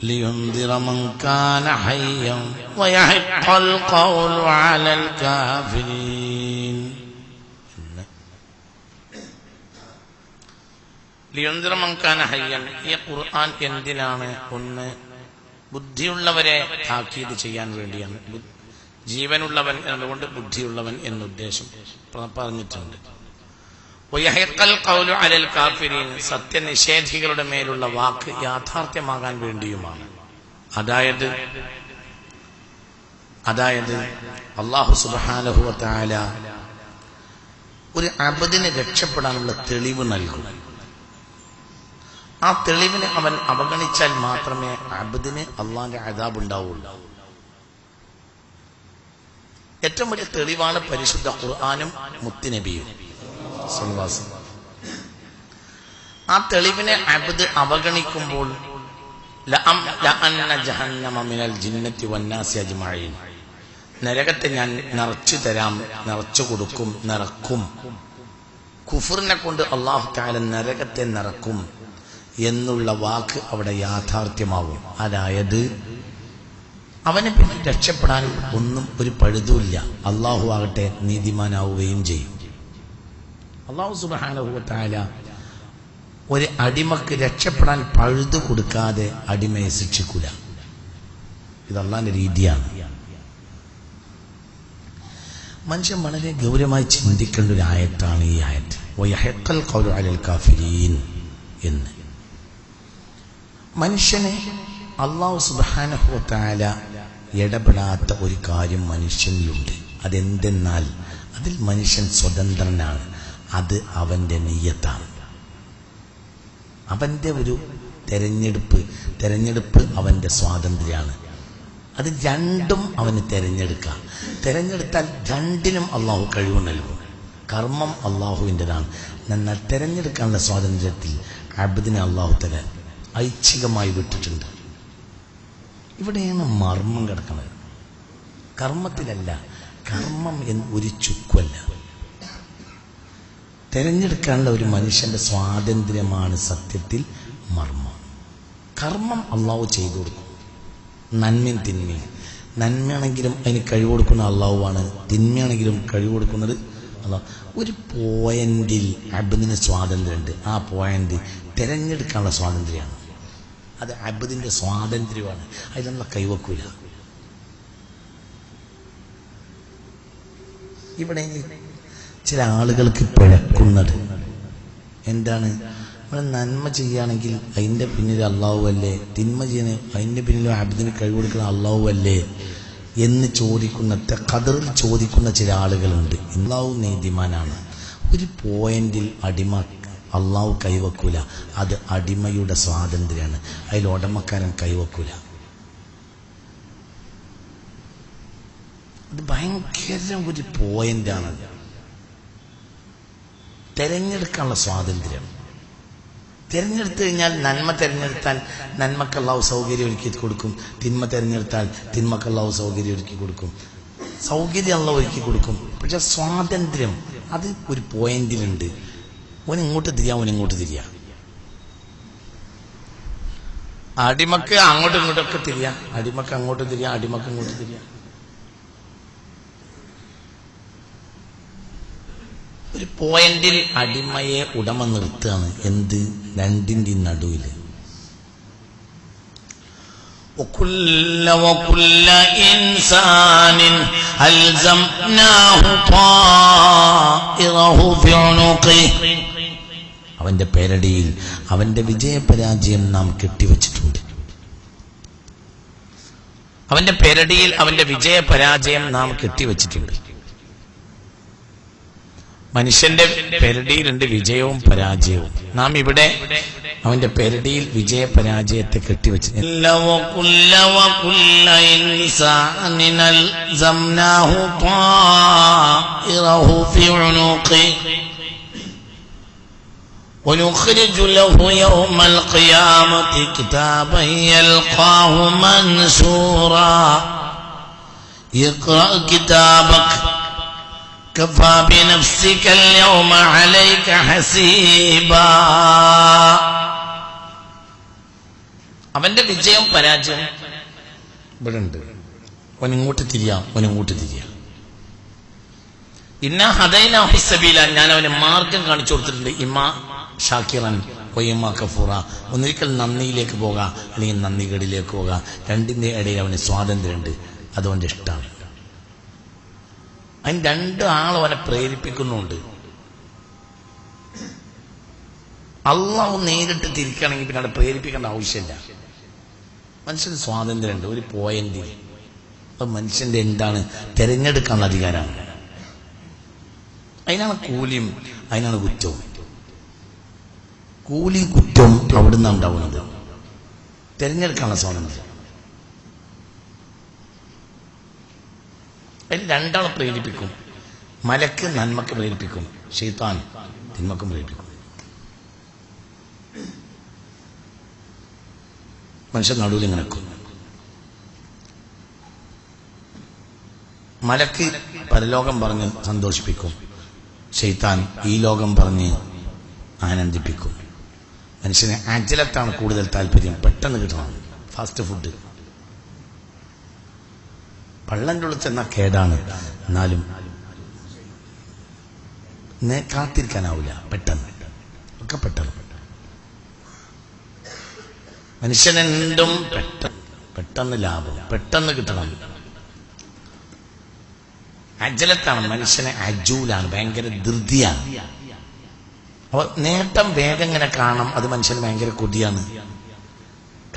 لينذر من كان حيا ويحق القول على الكافرين ലിയുന്തിറ മങ്കാന ഹയ്യൻ ഈ ഖുർആൻ എന്തിനാണ് ഒന്ന് ബുദ്ധിയുള്ളവരെ താക്കീത് ചെയ്യാൻ വേണ്ടിയാണ് ബു- ജീവനുള്ളവൻ എന്നതുകൊണ്ട് ബുദ്ധിയുള്ളവൻ എന്നുദ്ദേശം പ്ര- പറഞ്ഞിട്ടുണ്ട് സത്യനിഷേധികളുടെ മേലുള്ള വാക്ക് യാഥാർത്ഥ്യമാകാൻ വേണ്ടിയുമാണ്. അതായത് അതായത് അള്ളാഹു സുബാനഹു താല ഒരു അബദിനെ രക്ഷപ്പെടാനുള്ള തെളിവ് നൽകും. ആ തെളിവിനെ അവൻ അവഗണിച്ചാൽ മാത്രമേ അബദിന് അള്ളാന്റെ അതാബ് ഉണ്ടാവുള്ളൂ ഏറ്റവും വലിയ തെളിവാണ് പരിശുദ്ധ ഖുർആാനും മുത്തിനബിയും. ആ തെളിവിനെ അബദ് അവഗണിക്കുമ്പോൾ നരകത്തെ ഞാൻ നിറച്ചു തരാം നിറച്ചു കൊടുക്കും നിറക്കും. കുഫറിനെ കൊണ്ട് അള്ളാഹു താല നരകത്തെ നിറക്കും എന്നുള്ള വാക്ക് അവിടെ യാഥാർത്ഥ്യമാവും. അതായത് അവനെ പിന്നെ രക്ഷപ്പെടാൻ ഒന്നും ഒരു പഴുതുമില്ല അള്ളാഹു ആകട്ടെ നീതിമാനാവുകയും ചെയ്യും. അള്ളാഹു സുബാനുഭവത്തായ ഒരു അടിമക്ക് രക്ഷപ്പെടാൻ പഴുതു കൊടുക്കാതെ അടിമയെ ശിക്ഷിക്കൂല. ഇത് രീതിയാണ്. മനുഷ്യൻ വളരെ ഗൗരവമായി ചിന്തിക്കേണ്ട ഒരു ആയത്താണ് ഈ ആയത്ത്. അലൽ കാഫിരീൻ എന്ന്. മനുഷ്യനെ അള്ളാഹു സുബാനഹുത്താല ഇടപെടാത്ത ഒരു കാര്യം മനുഷ്യനിലുണ്ട്. അതെന്തെന്നാൽ അതിൽ മനുഷ്യൻ സ്വതന്ത്രനാണ്. അത് അവന്റെ നീയത്താണ് അവന്റെ ഒരു തെരഞ്ഞെടുപ്പ് തെരഞ്ഞെടുപ്പ് അവന്റെ സ്വാതന്ത്ര്യമാണ്. അത് രണ്ടും അവന് തിരഞ്ഞെടുക്കാം. തെരഞ്ഞെടുത്താൽ രണ്ടിനും അള്ളാഹു കഴിവ് നൽകും. കർമ്മം അള്ളാഹുവിന്റെതാണ്. എന്നാൽ തെരഞ്ഞെടുക്കാനുള്ള സ്വാതന്ത്ര്യത്തിൽ അബദിനെ അള്ളാഹു തരാൻ ഐച്ഛികമായി വിട്ടിട്ടുണ്ട്. ഇവിടെയാണ് മർമ്മം കിടക്കുന്നത്. കർമ്മത്തിലല്ല കർമ്മം എന്ന് ഒരു ചുക്കുമല്ല തെരഞ്ഞെടുക്കാനുള്ള ഒരു മനുഷ്യന്റെ സ്വാതന്ത്ര്യമാണ് സത്യത്തിൽ മർമ്മം. കർമ്മം അള്ളാഹു ചെയ്തു കൊടുക്കും. നന്മയും തിന്മയും. നന്മയാണെങ്കിലും അതിന് കഴിവ് കൊടുക്കുന്ന അള്ളാഹുവാണ്. തിന്മയാണെങ്കിലും കഴിവ് കൊടുക്കുന്നത് അള്ളാഹു. ഒരു പോയിന്റിൽ അബദിന് സ്വാതന്ത്ര്യമുണ്ട്. ആ പോയിന്റ് തിരഞ്ഞെടുക്കാനുള്ള സ്വാതന്ത്ര്യമാണ്. അത് അബദിന്റെ സ്വാതന്ത്ര്യമാണ്. അതിനുള്ള കൈവക്കൂല. ഇവിടെ ചില ആളുകൾക്ക് പിഴക്കുന്നത്. എന്താണ്? നമ്മൾ നന്മ ചെയ്യുകയാണെങ്കിൽ അതിന്റെ പിന്നിൽ അള്ളാഹു അല്ലേ? തിന്മ ചെയ്യുന്ന അതിന്റെ പിന്നിൽ അബ്ദിന് കഴിവ് കൊടുക്കുന്ന അള്ളാഹു അല്ലേ? എന്ന് ചോദിക്കുന്ന കതറിൽ ചോദിക്കുന്ന ചില ആളുകളുണ്ട്. അള്ളാഹു നീതിമാനാണ്. ഒരു പോയിന്റിൽ അടിമ അള്ളാഹു കൈവക്കൂല. അത് അടിമയുടെ സ്വാതന്ത്ര്യമാണ്. അതിൽ ഉടമക്കാരൻ കൈവക്കൂല. അത് ഭയങ്കര ഒരു പോയിന്റാണ് തെരഞ്ഞെടുക്കാനുള്ള സ്വാതന്ത്ര്യം. തിരഞ്ഞെടുത്തു കഴിഞ്ഞാൽ നന്മ തിരഞ്ഞെടുത്താൽ നന്മക്ക് അള്ളാഹു സൗകര്യം ഒരുക്കി കൊടുക്കും. തിന്മ തിരഞ്ഞെടുത്താൽ തിന്മക്ക് അള്ളാഹു സൗകര്യം ഒരുക്കി കൊടുക്കും. സൗകര്യം അല്ല ഒരുക്കി കൊടുക്കും. പക്ഷെ സ്വാതന്ത്ര്യം അത് ഒരു പോയിന്റിലുണ്ട്. ഓൻ ഇങ്ങോട്ട് തിരിയാ ഓൻ ഇങ്ങോട്ട് തിരിയാ. അടിമക്ക് അങ്ങോട്ടും ഇങ്ങോട്ടൊക്കെ തിരിയാ. അടിമക്ക് അങ്ങോട്ട് തിരിയാ അടിമക്ക് ഇങ്ങോട്ട് തിരിയാ. ഒരു പോയിന്റിൽ അടിമയെ ഉടമ നിർത്തുകയാണ് എന്ത് രണ്ടിന്റെ നടുവിൽ وكل وكل إنسان ألزمناه طائره في عنقه അവന്റെ പേരടിയിൽ അവന്റെ വിജയപരാജയം നാം കെട്ടിവച്ചിട്ടുണ്ട് അവന്റെ പേരടിയിൽ അവന്റെ വിജയപരാജയം നാം കെട്ടിവച്ചിട്ടുണ്ട് മനുഷ്യന്റെ പെരടിയിലുണ്ട് വിജയവും പരാജയവും നാം ഇവിടെ അവന്റെ പെരടിയിൽ വിജയ പരാജയത്തെ കെട്ടിവെച്ച് ونخرج له يوم القيامة كتابا يلقاه منشورا اقرأ كتابك كفى بنفسك اليوم عليك حسيبا അവന്റെ വിജയം പരാജയം ഇവിടെ ഉണ്ട് അവൻ ഇങ്ങോട്ട് തിരിയാം അവൻ ഇങ്ങോട്ട് തിരിയാം ഇന്ന ഹദൈന ഹുസബീല ഞാൻ അവന് മാർഗം കാണിച്ചു കൊടുത്തിട്ടുണ്ട് ഇമ്മ ഷാക്കിറൻ ഒയ്യമ്മ കഫൂറ ഒന്നിരിക്കൽ നന്ദിയിലേക്ക് പോകാം അല്ലെങ്കിൽ നന്ദികേടിലേക്ക് പോകാം രണ്ടിന്റെ ഇടയിൽ അവന് സ്വാതന്ത്ര്യമുണ്ട് അതുകൊണ്ട് ഇഷ്ടമാണ് അതിന് രണ്ട് ആളും അവനെ പ്രേരിപ്പിക്കുന്നുണ്ട്. അള്ളാഹു നേരിട്ട് തിരിക്കണമെങ്കിൽ പിന്നെ അവിടെ പ്രേരിപ്പിക്കേണ്ട ആവശ്യമില്ല. മനുഷ്യന് സ്വാതന്ത്ര്യമുണ്ട് ഒരു പോയിന്റിൽ അപ്പൊ മനുഷ്യന്റെ എന്താണ്? തിരഞ്ഞെടുക്കാനുള്ള അധികാരമാണ്. അതിനാണ് കൂലിയും അതിനാണ് കുറ്റവും. കൂലിയും കുറ്റവും അവിടുന്ന് ഉണ്ടാവുന്നത്. തിരഞ്ഞെടുക്കാനുള്ള സ്വാതന്ത്ര്യം. അതിൽ രണ്ടാളെ പ്രേരിപ്പിക്കും. മലക്ക് നന്മക്ക് പ്രേരിപ്പിക്കും. ഷെയ്ത്താൻ തിന്മക്കും പ്രേരിപ്പിക്കും. മനുഷ്യൻ നടുവിൽ ഇങ്ങനെ മലക്ക് പരലോകം പറഞ്ഞ് സന്തോഷിപ്പിക്കും. ഷെയ്ത്താൻ ഈ ലോകം പറഞ്ഞ് ആനന്ദിപ്പിക്കും. മനുഷ്യന് അജലത്താണ് കൂടുതൽ താല്പര്യം. പെട്ടെന്ന് കിട്ടണം. Fast food. പള്ളന്റെ ഉള്ളിൽ ചെന്നാൽ കേടാണ് എന്നാലും കാത്തിരിക്കാനാവില്ല പെട്ടെന്ന്. ഒക്കെ പെട്ടെന്ന്. മനുഷ്യനെന്തും പെട്ടെന്ന്. പെട്ടെന്ന് ലാഭം. പെട്ടെന്ന് കിട്ടണം. അജലത്താണ്. മനുഷ്യനെ അജൂലാണ്. ഭയങ്കര ധൃതിയാണ്. അപ്പൊ നേട്ടം വേഗം ഇങ്ങനെ കാണാം അത് മനുഷ്യന് ഭയങ്കര കൊതിയാണ്.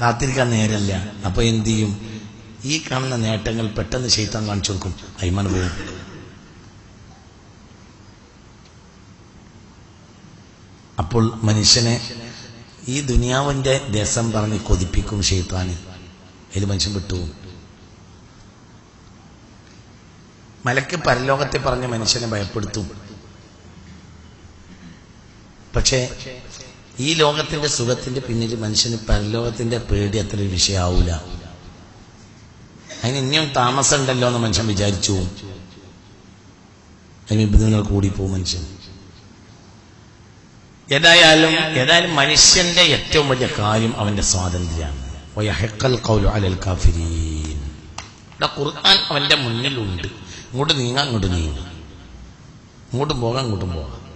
കാത്തിരിക്കാൻ നേരല്ല അപ്പൊ എന്ത് ചെയ്യും? ഈ കാണുന്ന നേട്ടങ്ങൾ പെട്ടെന്ന് ശൈത്താൻ കാണിച്ചു കൊടുക്കും. അയ്മാൻ പോകും അപ്പോൾ മനുഷ്യനെ ഈ ദുനിയാവിന്റെ രസം പറഞ്ഞ് കൊതിപ്പിക്കും ഷെയ്ത്താന് അതിൽ മനുഷ്യൻ വിട്ടുപോകും മലക്ക് പരലോകത്തെ പറഞ്ഞ് മനുഷ്യനെ ഭയപ്പെടുത്തും. പക്ഷേ ഈ ലോകത്തിന്റെ സുഖത്തിന്റെ പിന്നിൽ മനുഷ്യന് പരലോകത്തിന്റെ പേടി അത്ര വിഷയമാവൂല അതിന് ഇനിയും താമസം ഉണ്ടല്ലോ എന്ന് മനുഷ്യൻ വിചാരിച്ചു. അതിന് കൂടിപ്പോവും മനുഷ്യൻ. ഏതായാലും ഏതായാലും മനുഷ്യന്റെ ഏറ്റവും വലിയ കാര്യം അവന്റെ സ്വാതന്ത്ര്യമാണ്. ഖുർആൻ അവന്റെ മുന്നിലുണ്ട്. ഇങ്ങോട്ട് നീങ്ങാൻ ഇങ്ങോട്ട് നീങ്ങും. ഇങ്ങോട്ടും പോകാം ഇങ്ങോട്ടും പോകാം.